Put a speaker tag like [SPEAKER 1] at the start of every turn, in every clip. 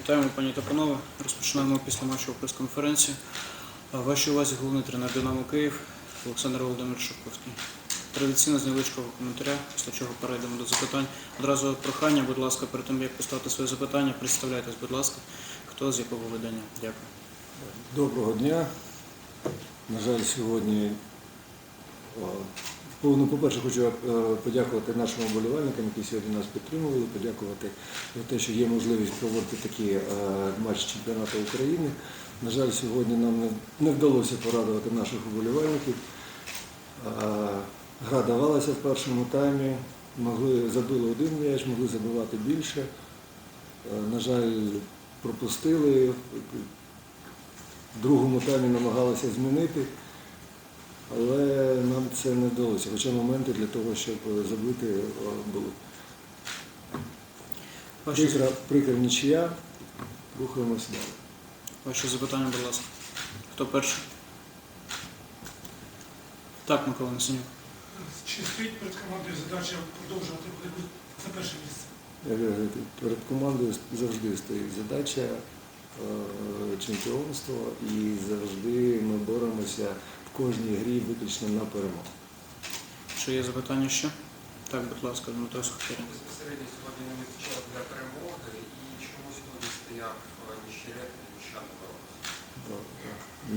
[SPEAKER 1] Вітаємо, пані та панове. Розпочинаємо після матчу прес-конференцію. Вашій увазі головний тренер Динамо Київ Олександр Володимир Шовковський. Традиційно з невеличкого коментаря, після чого перейдемо до запитань. Одразу прохання, будь ласка, перед тим як поставити своє запитання, представляйтесь, будь ласка, хто з якого видання. Дякую.
[SPEAKER 2] Доброго дня. На жаль, сьогодні, ну, ну, по-перше, хочу е, подякувати нашим вболівальникам, які сьогодні нас підтримували, подякувати за те, що є можливість проводити такі е, матчі чемпіонату України. На жаль, сьогодні нам не, вдалося порадувати наших вболівальників. Е, Гра давалася в першому таймі, могли забили один м'яч, могли забивати більше. На жаль, пропустили. В другому таймі намагалися змінити, але це не вдалося. Хоча моменти для того, щоб забити, були.
[SPEAKER 1] Ваші,
[SPEAKER 2] Прикра, прикра нічия, рухаємося далі.
[SPEAKER 1] ваші запитання, будь ласка. Хто перший? Так, Микола Насенюк.
[SPEAKER 3] Чи стоїть перед командою задача продовжувати боротьбу за перше місце?
[SPEAKER 2] Перед командою завжди стоїть задача е, чемпіонства і завжди ми боремося в кожній грі виключно на перемогу.
[SPEAKER 1] Чи є запитання ще? Так, будь ласка, Дмитро Сухарин.
[SPEAKER 4] Безпосередньо сьогодні не вистачало для перемоги і чому сьогодні стояв Ніщерет і боролися?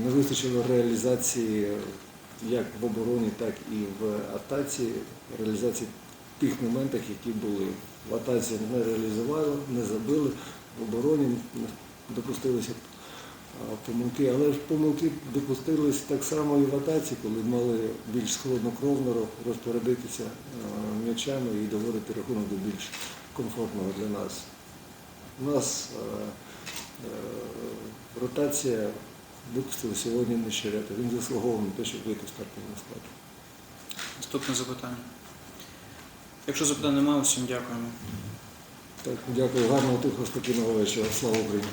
[SPEAKER 2] Не вистачило реалізації як в обороні, так і в атаці, реалізації тих моментах, які були. В атаці не реалізували, не забили, в обороні допустилися помилки, але ж помилки допустились так само і в атаці, коли мали більш хладнокровно розпорядитися м'ячами і доводити рахунок до більш комфортного для нас. У нас е, е, ротація випустили сьогодні Нещерета. Він заслуговував на те, щоб вийти в стартовому складі.
[SPEAKER 1] Наступне запитання. Якщо запитань немає, усім дякуємо.
[SPEAKER 2] Так, дякую, гарного тихого, спокійного вечора. Слава Україні!